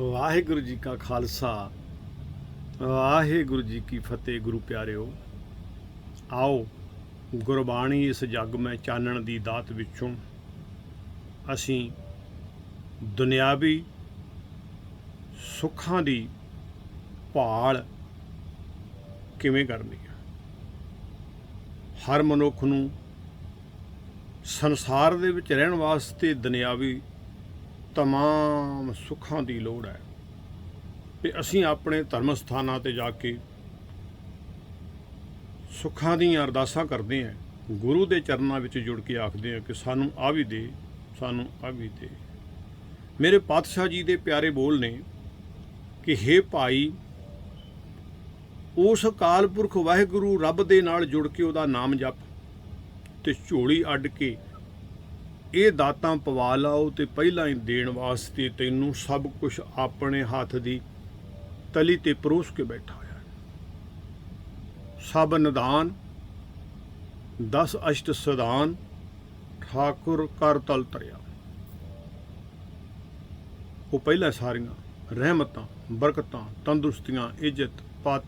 ਵਾਹਿਗੁਰੂ ਜੀ ਕਾ ਖਾਲਸਾ, ਵਾਹਿਗੁਰੂ ਜੀ ਕੀ ਫਤਿਹ ਗੁਰੂ ਪਿਆਰਿਓ। ਆਓ, ਗੁਰਬਾਣੀ ਇਸ ਜੱਗ ਮੈਂ ਚਾਨਣ ਦੀ ਦਾਤ ਵਿੱਚੋਂ ਅਸੀਂ ਦੁਨਿਆਵੀ ਸੁੱਖਾਂ ਦੀ ਭਾਲ ਕਿਵੇਂ ਕਰਨੀ ਹੈ ਹਰ ਮਨੁੱਖ ਨੂੰ ਸੰਸਾਰ ਦੇ ਵਿੱਚ ਰਹਿਣ ਵਾਸਤੇ ਦੁਨਿਆਵੀ ਤਮਾਮ ਸੁੱਖਾਂ ਦੀ ਲੋੜ ਹੈ ਤੇ ਅਸੀਂ ਆਪਣੇ ਧਰਮ ਸਥਾਨਾਂ ਤੇ ਜਾ ਕੇ ਸੁੱਖਾਂ ਦੀਆਂ ਅਰਦਾਸਾਂ ਕਰਦੇ ਹਾਂ, ਗੁਰੂ ਦੇ ਚਰਨਾਂ ਵਿੱਚ ਜੁੜ ਕੇ ਆਖਦੇ ਹਾਂ ਕਿ ਸਾਨੂੰ ਆ ਵੀ ਦੇ, ਸਾਨੂੰ ਆ ਵੀ ਦੇ। ਮੇਰੇ ਪਾਤਸ਼ਾਹ ਜੀ ਦੇ ਪਿਆਰੇ ਬੋਲ ਨੇ ਕਿ हे ਭਾਈ, ਉਸ ਅਕਾਲ ਪੁਰਖ ਵਾਹਿਗੁਰੂ ਰੱਬ ਦੇ ਨਾਲ ਜੁੜ ਕੇ ਉਹਦਾ ਨਾਮ ਜਪ ਤੇ ਝੋਲੀ ਅੱਡ ਕੇ ਇਹ ਦਾਤਾਂ ਪਵਾ ਲਾਓ ਤੇ ਪਹਿਲਾਂ ਹੀ ਦੇਣ ਵਾਸਤੇ ਤੈਨੂੰ ਸਭ ਕੁਝ ਆਪਣੇ ਹੱਥ ਦੀ ਤਲੀ ਤੇ ਪਰੋਸ ਕੇ ਬੈਠਾ ਹੋਇਆ ਸਭ ਨਿਦਾਨ 10 ਅਸ਼ਟ ਸਦਾਨ, ਠਾਕੁਰ ਕਰ ਤਲ ਤਰਿਆ। ਉਹ ਪਹਿਲਾਂ ਸਾਰੀਆਂ ਰਹਿਮਤਾਂ, ਬਰਕਤਾਂ, ਤੰਦਰੁਸਤੀਆਂ, ਇੱਜ਼ਤ, ਪਤ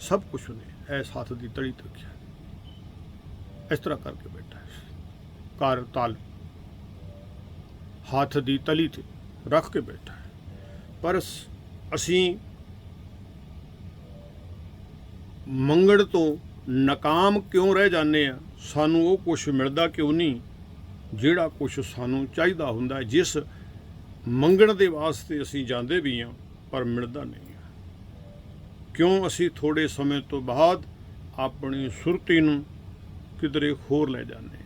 ਸਭ ਕੁਝ ਉਹਨੇ ਐਸ ਹੱਥ ਦੀ ਤਲੀ ਤੇ ਰੱਖਿਆ। ਇਸ ਤਰ੍ਹਾਂ ਕਰਕੇ ਬੈਠਾ ਹੈ। ਕਰ ਤਲ ਹੱਥ ਦੀ ਤਲੀ ਤੇ ਰੱਖ ਕੇ ਬੈਠਾ ਹੈ। ਪਰ ਸ- ਅਸੀਂ ਮੰਗਣ ਤੋਂ ਨਾਕਾਮ ਕਿਉਂ ਰਹਿ ਜਾਂਦੇ ਆ ਸਾਨੂੰ ਉਹ ਕੁਝ ਮਿਲਦਾ ਕਿਉਂ ਨਹੀਂ? ਜਿਹੜਾ ਕੁਝ ਸਾਨੂੰ ਚਾਹੀਦਾ ਹੁੰਦਾ ਜਿਸ ਮੰਗਣ ਦੇ ਵਾਸਤੇ ਅਸੀਂ ਜਾਂਦੇ ਵੀ ਆ ਪਰ ਮਿਲਦਾ ਨਹੀਂ ਹੈ। ਕਿਉਂ ਅਸੀਂ ਥੋੜੇ ਸਮੇਂ ਤੋਂ ਬਾਅਦ ਆਪਣੀ ਸੁਰਤੀ ਨੂੰ ਕਿਧਰੇ ਹੋਰ ਲੈ ਜਾਂਦੇ ਹਾਂ?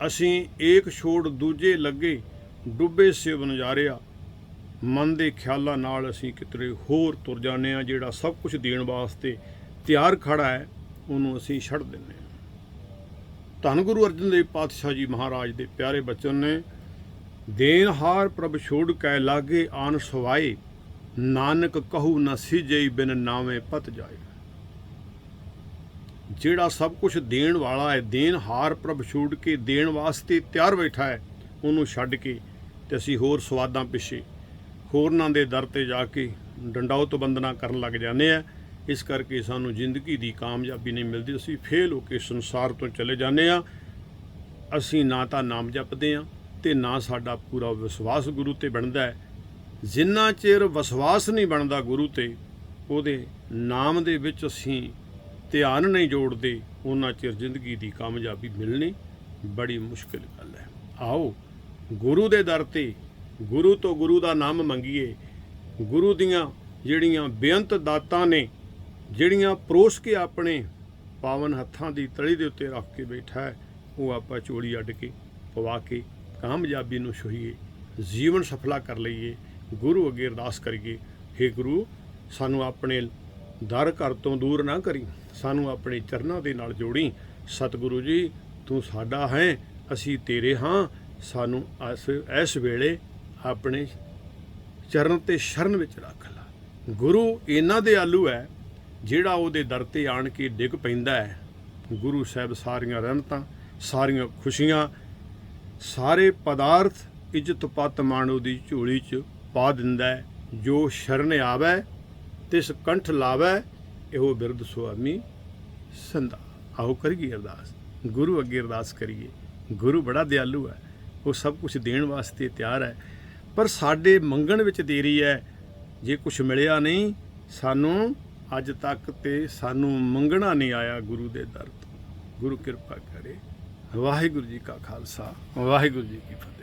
ਅਸੀਂ ਏਕ ਛੋੜ ਦੂਜੇ ਲੱਗੇ ਡੁੱਬੇ ਸਿਵ ਨਜ਼ਾਰਿਆ। ਮਨ ਦੇ ਖਿਆਲਾਂ ਨਾਲ ਅਸੀਂ ਕਿਤਰੇ ਹੋਰ ਤੁਰ ਜਾਂਦੇ ਆ ਜਿਹੜਾ ਸਭ ਕੁਝ ਦੇਣ ਵਾਸਤੇ ਤਿਆਰ ਖੜਾ ਹੈ, ਉਹਨੂੰ ਅਸੀਂ ਛੱਡ ਦਿੰਦੇ ਹਾਂ। ਧੰਨ ਗੁਰੂ ਅਰਜਨ ਦੇਵ ਪਾਤਸ਼ਾਹ ਜੀ ਮਹਾਰਾਜ ਦੇ ਪਿਆਰੇ ਬਚਨ ਨੇ, ਦੇਨ ਹਾਰ ਪ੍ਰਭ ਛੋੜ ਕੈ ਲਾਗੇ ਆਨ ਸਵਾਏ, ਨਾਨਕ ਕਹੂ ਨ ਸਿਜਈ ਬਿਨ ਨਾਵੇਂ ਪਤ ਜਾਏ। ਜਿਹੜਾ ਸਭ ਕੁਝ ਦੇਣ ਵਾਲਾ ਹੈ, ਦੇਣ ਹਾਰ ਪ੍ਰਭ ਛੂੜ ਕੇ ਦੇਣ ਵਾਸਤੇ ਤਿਆਰ ਬੈਠਾ ਹੈ, ਉਹਨੂੰ ਛੱਡ ਕੇ ਤੇ ਅਸੀਂ ਹੋਰ ਸਵਾਦਾਂ ਪਿੱਛੇ ਹੋਰਨਾਂ ਦੇ ਦਰ ਤੇ ਜਾ ਕੇ ਡੰਡਾਉਤ ਬੰਦਨਾ ਕਰਨ ਲੱਗ ਜਾਂਦੇ ਆ ਇਸ ਕਰਕੇ ਸਾਨੂੰ ਜ਼ਿੰਦਗੀ ਦੀ ਕਾਮਯਾਬੀ ਨਹੀਂ ਮਿਲਦੀ, ਅਸੀਂ ਫੇਲ ਹੋ ਕੇ ਸੰਸਾਰ ਤੋਂ ਚਲੇ ਜਾਂਦੇ ਆ ਅਸੀਂ ਨਾ ਤਾਂ ਨਾਮ ਜਪਦੇ ਆ ਤੇ ਨਾ ਸਾਡਾ ਪੂਰਾ ਵਿਸ਼ਵਾਸ ਗੁਰੂ ਤੇ ਬਣਦਾ ਹੈ। ਜਿੰਨਾ ਚਿਰ ਵਿਸ਼ਵਾਸ ਨਹੀਂ ਬਣਦਾ ਗੁਰੂ ਤੇ, ਉਹਦੇ ਨਾਮ ਦੇ ਵਿੱਚ ਅਸੀਂ ਧਿਆਨ ਨਹੀਂ ਜੋੜਦੇ, ਉਹਨਾਂ ਚਿਰ ਜ਼ਿੰਦਗੀ ਦੀ ਕਾਮਯਾਬੀ ਮਿਲਣੀ ਬੜੀ ਮੁਸ਼ਕਿਲ ਗੱਲ ਹੈ। ਆਓ, ਗੁਰੂ ਦੇ ਦਰ ਤੇ, ਗੁਰੂ ਤੋਂ ਗੁਰੂ ਦਾ ਨਾਮ ਮੰਗੀਏ। ਗੁਰੂ ਦੀਆਂ ਜਿਹੜੀਆਂ ਬੇਅੰਤ ਦਾਤਾਂ ਨੇ, ਜਿਹੜੀਆਂ ਪਰੋਸ ਕੇ ਆਪਣੇ ਪਾਵਨ ਹੱਥਾਂ ਦੀ ਤਲੀ ਦੇ ਉੱਤੇ ਰੱਖ ਕੇ ਬੈਠਾ ਹੈ, ਉਹ ਆਪਾਂ ਚੋਲੀ ਅੱਡ ਕੇ ਪਵਾ ਕੇ ਕਾਮਯਾਬੀ ਨੂੰ ਛੋਹੀਏ, ਜੀਵਨ ਸਫਲਾ ਕਰ ਲਈਏ, ਗੁਰੂ ਅੱਗੇ ਅਰਦਾਸ ਕਰੀਏ हे ਗੁਰੂ, ਸਾਨੂੰ ਆਪਣੇ ਦਰ ਘਰ ਤੋਂ ਦੂਰ ਨਾ ਕਰੀ। ਸਾਨੂੰ ਆਪਣੇ ਚਰਨਾਂ ਦੇ ਨਾਲ ਜੋੜੀ। ਸਤਿਗੁਰੂ ਜੀ, ਤੂੰ ਸਾਡਾ ਹੈ, ਅਸੀਂ ਤੇਰੇ ਹਾਂ। ਸਾਨੂੰ ਇਸ ਇਸ ਵੇਲੇ ਆਪਣੇ ਚਰਨ ਤੇ ਸ਼ਰਨ ਵਿੱਚ ਰੱਖ ਲਾ। ਗੁਰੂ ਇਹਨਾਂ ਦੇ ਆਲੂ ਹੈ, ਜਿਹੜਾ ਉਹਦੇ ਦਰ ਤੇ ਆਣ ਕੇ ਡਿੱਗ ਪੈਂਦਾ ਹੈ। ਗੁਰੂ ਸਾਹਿਬ ਸਾਰੀਆਂ ਰਹਿਮਤਾਂ, ਸਾਰੀਆਂ ਖੁਸ਼ੀਆਂ, ਸਾਰੇ ਪਦਾਰਥ ਇੱਜ਼ਤ ਪਤ ਮਾਣੋ ਦੀ ਝੋਲੀ 'ਚ ਪਾ ਦਿੰਦਾ ਹੈ। ਜੋ ਸ਼ਰਨ ਆਵੈ, ਤਿਸ ਕੰਠ ਲਾਵੈ ਇਹੋ ਬਿਰਧ ਸੁਆਮੀ ਸੰਦਾ ਆਓ ਕਰੀਏ ਅਰਦਾਸ। ਗੁਰੂ ਅੱਗੇ ਅਰਦਾਸ ਕਰੀਏ। ਗੁਰੂ ਬੜਾ ਦਿਆਲੂ ਹੈ। ਉਹ ਸਭ ਕੁਝ ਦੇਣ ਵਾਸਤੇ ਤਿਆਰ ਹੈ। ਪਰ ਸਾਡੇ ਮੰਗਣ ਵਿੱਚ ਦੇਰੀ ਹੈ। ਜੇ ਕੁਝ ਮਿਲਿਆ ਨਹੀਂ, ਸਾਨੂੰ ਅੱਜ ਤੱਕ ਤੇ ਸਾਨੂੰ ਮੰਗਣਾ ਨਹੀਂ ਆਇਆ ਗੁਰੂ ਦੇ ਦਰ ਤੋਂ। ਗੁਰੂ ਕਿਰਪਾ ਕਰੇ। ਵਾਹਿਗੁਰੂ ਜੀ ਕਾ ਖਾਲਸਾ। ਵਾਹਿਗੁਰੂ ਜੀ ਕੀ ਫਤਿਹ।